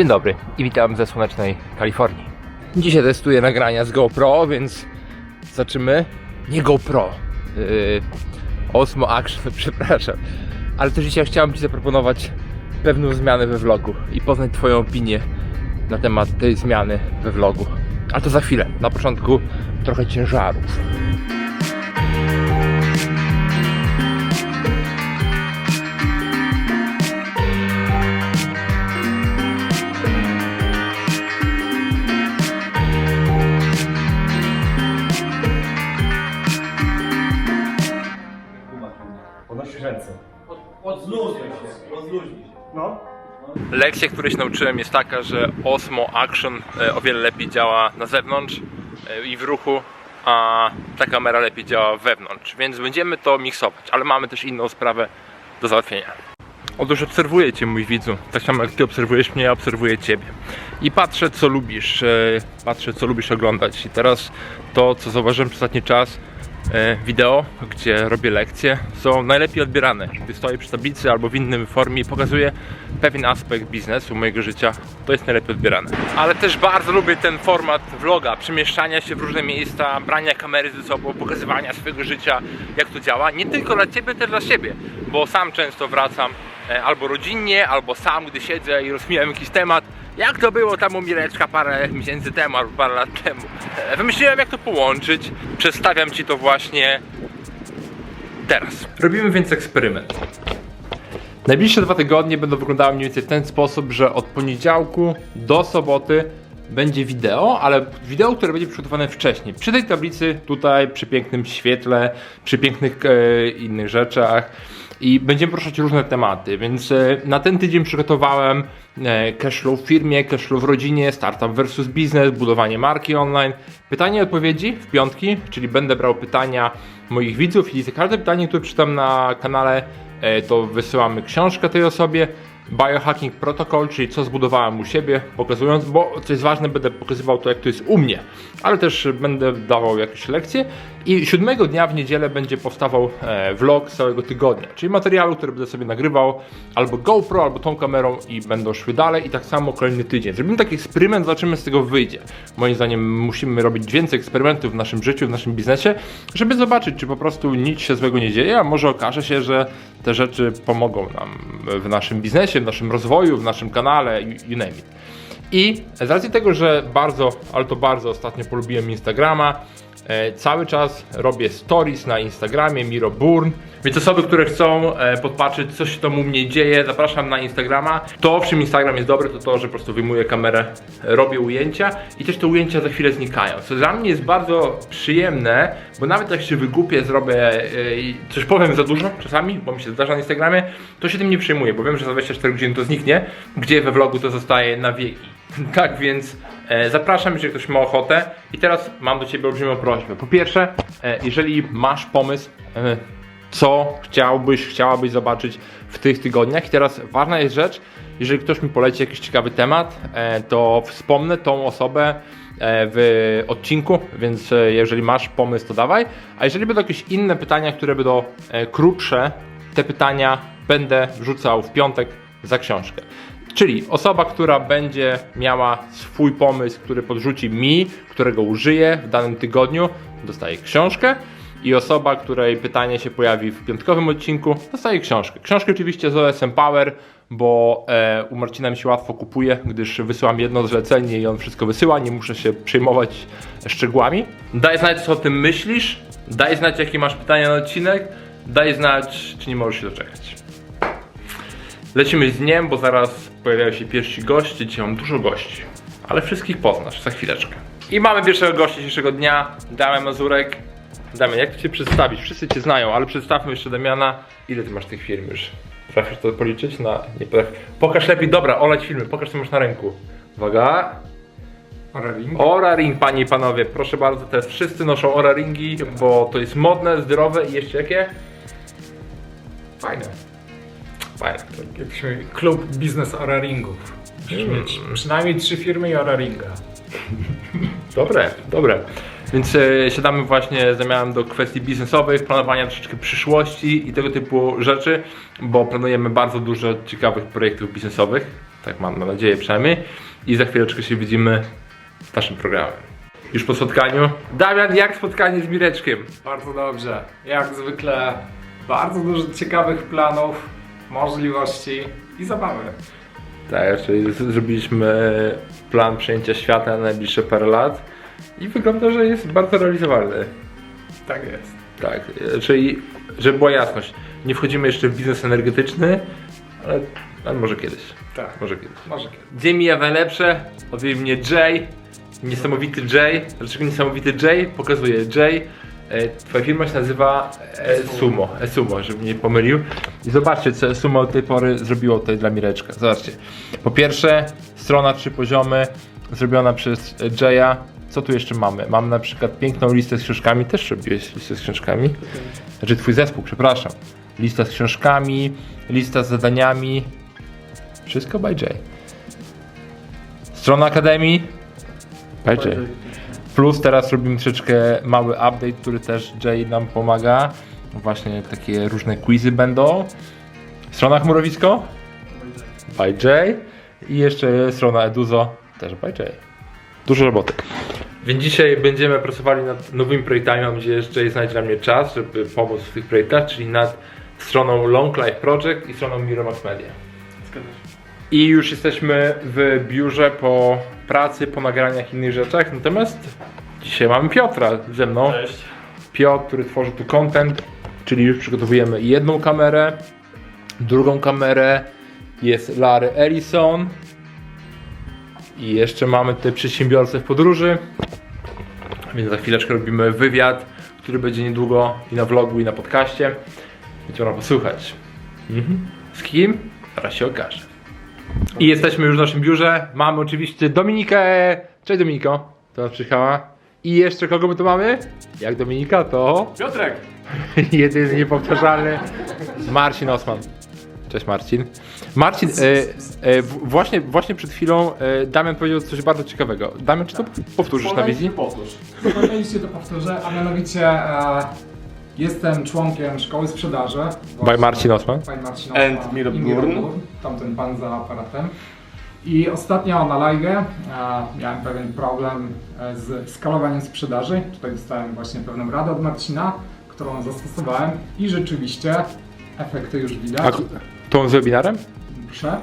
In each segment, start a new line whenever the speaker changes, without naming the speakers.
Dzień dobry i witam ze słonecznej Kalifornii. Dzisiaj testuję nagrania z GoPro, więc zobaczymy. Nie GoPro. Yy, Osmo Action, przepraszam. Ale też dzisiaj chciałem Ci zaproponować pewną zmianę we vlogu i poznać Twoją opinię na temat tej zmiany we vlogu. Ale to za chwilę. Na początku trochę ciężarów. Lekcja, której się nauczyłem jest taka, że Osmo Action e, o wiele lepiej działa na zewnątrz e, i w ruchu, a ta kamera lepiej działa wewnątrz, więc będziemy to miksować, ale mamy też inną sprawę do załatwienia. Otóż obserwuję Cię, mój widzu, tak samo jak Ty obserwujesz mnie, ja obserwuję Ciebie. I patrzę, co lubisz, e, patrzę, co lubisz oglądać. I teraz to, co zauważyłem przez ostatni czas, wideo, gdzie robię lekcje, są najlepiej odbierane. Gdy stoję przy tablicy albo w innym formie i pokazuję pewien aspekt biznesu, mojego życia, to jest najlepiej odbierane. Ale też bardzo lubię ten format vloga, przemieszczania się w różne miejsca, brania kamery ze sobą, pokazywania swojego życia, jak to działa. Nie tylko dla Ciebie, też dla siebie, bo sam często wracam e, albo rodzinnie, albo sam, gdy siedzę i rozkminiam jakiś temat. Jak to było tam u Mireczka parę miesięcy temu albo parę lat temu. E, Wymyśliłem jak to połączyć. Przedstawiam Ci to właśnie teraz. Robimy więc eksperyment. Najbliższe dwa tygodnie będą wyglądały mniej więcej w ten sposób, że od poniedziałku do soboty będzie wideo, ale wideo, które będzie przygotowane wcześniej. Przy tej tablicy, tutaj, przy pięknym świetle, przy pięknych e, innych rzeczach i będziemy poruszać różne tematy, więc e, na ten tydzień przygotowałem e, cashflow w firmie, cashflow w rodzinie, startup versus biznes, budowanie marki online. Pytania i odpowiedzi w piątki, czyli będę brał pytania moich widzów i za każde pytanie, które czytam na kanale, e, to wysyłamy książkę tej osobie. Biohacking Protocol, czyli co zbudowałem u siebie, pokazując, bo co jest ważne, będę pokazywał to, jak to jest u mnie, ale też będę dawał jakieś lekcje. I siódmego dnia w niedzielę będzie powstawał e, vlog całego tygodnia, czyli materialu, który będę sobie nagrywał albo GoPro, albo tą kamerą i będą szły dalej. I tak samo kolejny tydzień. Zrobimy taki eksperyment, zobaczymy, z tego wyjdzie. Moim zdaniem musimy robić więcej eksperymentów w naszym życiu, w naszym biznesie, żeby zobaczyć, czy po prostu nic się złego nie dzieje, a może okaże się, że te rzeczy pomogą nam w naszym biznesie, w naszym rozwoju, w naszym kanale, you name it. I z racji tego, że bardzo, ale to bardzo ostatnio polubiłem Instagrama, e, cały czas robię stories na Instagramie Miro Burn. Więc osoby, które chcą e, podpatrzeć, co się tam u mnie dzieje, zapraszam na Instagrama. To, w czym Instagram jest dobry, to to, że po prostu wyjmuję kamerę, robię ujęcia i też te ujęcia za chwilę znikają. Co dla mnie jest bardzo przyjemne, bo nawet jak się wygupię, zrobię e, i coś powiem za dużo czasami, bo mi się zdarza na Instagramie, to się tym nie przejmuję, bo wiem, że za 24 godziny to zniknie, gdzie we vlogu to zostaje na wieki. Tak więc e, zapraszam, jeżeli ktoś ma ochotę. I teraz mam do Ciebie olbrzymią prośbę. Po pierwsze, e, jeżeli masz pomysł, e, co chciałbyś, chciałabyś zobaczyć w tych tygodniach. I teraz ważna jest rzecz, jeżeli ktoś mi poleci jakiś ciekawy temat, e, to wspomnę tą osobę w odcinku, więc e, jeżeli masz pomysł, to dawaj. A jeżeli będą jakieś inne pytania, które będą e, krótsze, te pytania będę wrzucał w piątek za książkę. Czyli osoba, która będzie miała swój pomysł, który podrzuci mi, którego użyję w danym tygodniu, dostaje książkę. I osoba, której pytanie się pojawi w piątkowym odcinku, dostaje książkę. Książkę oczywiście z OSM Power, bo e, u Marcina mi się łatwo kupuje, gdyż wysyłam jedno zlecenie i on wszystko wysyła, nie muszę się przejmować szczegółami. Daj znać, co o tym myślisz, daj znać, jakie masz pytania na odcinek, daj znać, czy nie możesz się doczekać. Lecimy z dniem, bo zaraz pojawiają się pierwsi goście. Dzisiaj mam dużo gości, ale wszystkich poznasz za chwileczkę. I mamy pierwszego gościa dzisiejszego dnia, Damian Mazurek. Damian, jak ty się przedstawić? Wszyscy cię znają, ale przedstawmy jeszcze Damiana. Ile ty masz tych firm już? Trafisz to policzyć? Na... Nie, potrafię. pokaż lepiej, dobra, oleć filmy, pokaż co masz na ręku. Uwaga.
Oraring.
Ora Ring, panie i panowie, proszę bardzo, teraz wszyscy noszą Ora Ringi, bo to jest modne, zdrowe i jeszcze jakie? Fajne. Fajne.
Jakbyśmy klub biznes Oraringów.
Mm.
mieć przynajmniej trzy firmy i Oraringa.
Dobre, dobre. Więc e, siadamy właśnie z zamianem do kwestii biznesowych, planowania troszeczkę przyszłości i tego typu rzeczy, bo planujemy bardzo dużo ciekawych projektów biznesowych. Tak mam nadzieję przynajmniej. I za chwileczkę się widzimy w naszym programie. Już po spotkaniu. Damian, jak spotkanie z Mireczkiem?
Bardzo dobrze. Jak zwykle bardzo dużo ciekawych planów, możliwości i zabawy.
Tak, czyli z- zrobiliśmy plan przejęcia świata na najbliższe parę lat i wygląda, że jest bardzo realizowalny.
Tak jest.
Tak, czyli żeby była jasność, nie wchodzimy jeszcze w biznes energetyczny, ale, ale może kiedyś.
Tak.
Może kiedyś.
Może kiedyś.
Gdzie mija najlepsze? Odwiedzi mnie Jay, niesamowity Jay. Dlaczego niesamowity Jay? Pokazuje Jay. e, Twoja firma się nazywa e, Sumo, e, Sumo, żebym nie pomylił. I zobaczcie, co Sumo od tej pory zrobiło tutaj dla Mireczka. Zobaczcie. Po pierwsze, strona trzy poziomy, zrobiona przez Jaya. Co tu jeszcze mamy? Mamy na przykład piękną listę z książkami. Też robiłeś listę z książkami? Znaczy twój zespół, przepraszam. Lista z książkami, lista z zadaniami. Wszystko by Jay. Strona Akademii. By Jay. Plus teraz robimy troszeczkę mały update, który też Jay nam pomaga. Właśnie takie różne quizy będą. Strona Chmurowisko. By Jay. I jeszcze strona Eduzo. Też by Jay. Dużo roboty. Więc dzisiaj będziemy pracowali nad nowymi projektami. Mam nadzieję, że Jay znajdzie dla mnie czas, żeby pomóc w tych projektach, czyli nad stroną Long Life Project i stroną Miramax Media. I już jesteśmy w biurze po pracy, po nagraniach i innych rzeczach. Natomiast dzisiaj mamy Piotra ze mną.
Cześć.
Piotr, który tworzy tu content, czyli już przygotowujemy jedną kamerę, drugą kamerę. Jest Larry Ellison. I jeszcze mamy te przedsiębiorcę w podróży. Więc za chwileczkę robimy wywiad, który będzie niedługo i na vlogu, i na podcaście. Będzie można posłuchać. Mhm. Z kim? Zaraz się okaże. I jesteśmy już w naszym biurze. Mamy oczywiście Dominikę. Cześć Dominiko. To nas przyjechała. I jeszcze kogo my tu mamy? Jak Dominika to
Piotrek.
jedyny niepowtarzalny Marcin Osman. Cześć Marcin. Marcin, e, e, w- właśnie, właśnie przed chwilą e, Damian powiedział coś bardzo ciekawego. Damian, czy to powtórzysz na wizji?
Powtórz.
Oczywiście to powtórzę, a mianowicie e, jestem członkiem szkoły sprzedaży.
By Marcin Osman.
By Marcin
And
Osman
Miro
i
Burn.
Tamten pan za aparatem. I ostatnio na live e, miałem pewien problem e, z skalowaniem sprzedaży. Tutaj dostałem właśnie pewną radę od Marcina, którą zastosowałem i rzeczywiście efekty już
A tą z webinarem?
Proszę,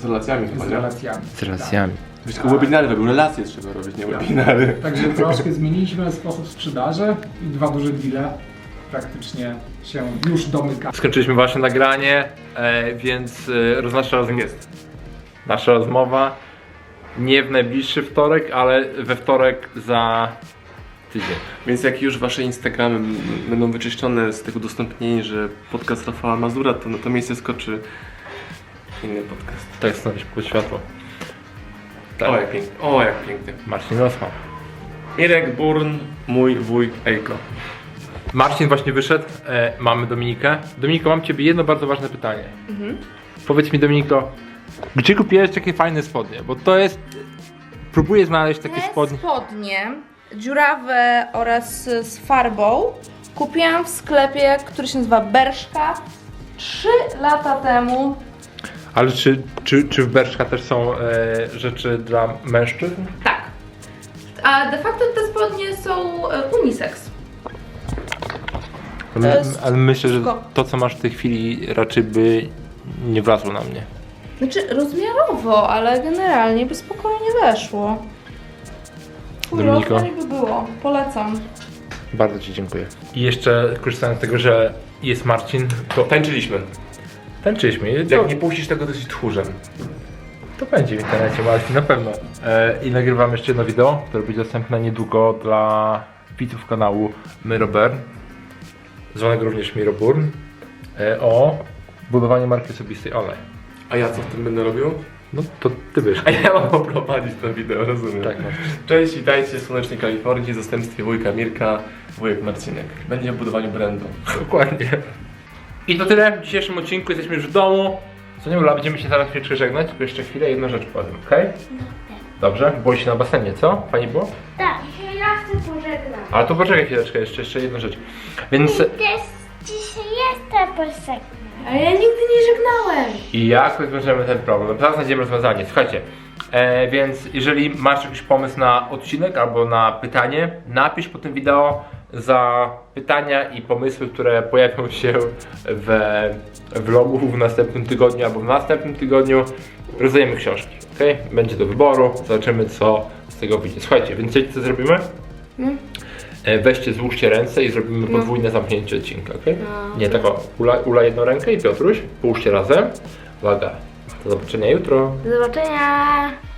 Z relacjami chyba,
z
nie?
relacjami.
Z relacjami.
Wiesz, tylko webinary robił, relacje trzeba robić, nie webinary.
Także troszkę zmieniliśmy sposób sprzedaży i dwa duże deale praktycznie się już domyka.
Skończyliśmy właśnie nagranie, e, więc e, roz- nasza, rozm-
jest.
nasza rozmowa nie w najbliższy wtorek, ale we wtorek za tydzień.
Więc jak już wasze Instagramy będą wyczyszczone z tych udostępnień, że podcast Rafała Mazura, to na to miejsce skoczy inny podcast.
Tak stanowić pod światło. Tak.
O jak pięknie, o jak pięknie.
Marcin Osman.
Mirek Burn, mój wuj Ejko.
Marcin właśnie wyszedł, e, mamy Dominikę. Dominiko, mam ciebie jedno bardzo ważne pytanie. Powiedz mi Dominiko, gdzie kupiłeś takie fajne spodnie? Bo to jest... Próbuję znaleźć takie
Te
spodnie.
spodnie dziurawe oraz z farbą kupiłam w sklepie, który się nazywa Berszka 3 lata temu.
Ale czy, czy, czy w Berszka też są e, rzeczy dla mężczyzn?
Tak. A de facto te spodnie są e, unisex. Jest
Ale myślę, że
wszystko.
to co masz w tej chwili raczej by nie wlazło na mnie.
Znaczy rozmiarowo, ale generalnie by spokojnie weszło.
Dominiko?
rozmiar by było. Polecam.
Bardzo Ci dziękuję. I jeszcze korzystając z tego, że jest Marcin, to
Tańczyliśmy.
tańczyliśmy. To,
Jak nie puścisz tego, to jesteś tchórzem.
to będzie w internecie Marcin, na pewno. E, I nagrywam jeszcze jedno wideo, które będzie dostępne niedługo dla widzów kanału Mirobern, zwanego również Miroburn, e, o budowaniu marki osobistej online.
A ja co w tym będę robił?
No to Ty wiesz.
A ja mam poprowadzić to wideo, rozumiem.
Tak, masz.
Cześć, witajcie w słonecznej Kalifornii w zastępstwie wujka Mirka, wujek Marcinek. Będzie o budowaniu brandu.
Dokładnie. I to tyle w dzisiejszym odcinku. Jesteśmy już w domu. Co nie Ula, będziemy się zaraz chwileczkę żegnać, tylko jeszcze chwilę jedną rzecz powiem, okej? Dobrze? Było się na basenie, co? Fajnie było?
Tak, ja chcę pożegnać.
Ale to poczekaj chwileczkę, jeszcze, jeszcze jedną rzecz. Więc
I też dzisiaj jestem pożegnać. A ja nigdy nie żegnałem.
I jak rozwiążemy ten problem? Zaraz znajdziemy rozwiązanie. Słuchajcie, e, więc jeżeli masz jakiś pomysł na odcinek albo na pytanie, napisz po tym wideo za pytania i pomysły, które pojawią się w vlogu w następnym tygodniu albo w następnym tygodniu. Rozdajemy książki, ok? Będzie do wyboru, zobaczymy co z tego wyjdzie. Słuchajcie, więc wiecie co zrobimy? E, Weźcie, złóżcie ręce i zrobimy podwójne zamknięcie odcinka, ok? Nie, tak o, Ula, Ula jedną rękę i Piotruś, połóżcie razem. Uwaga, do zobaczenia jutro.
Do zobaczenia.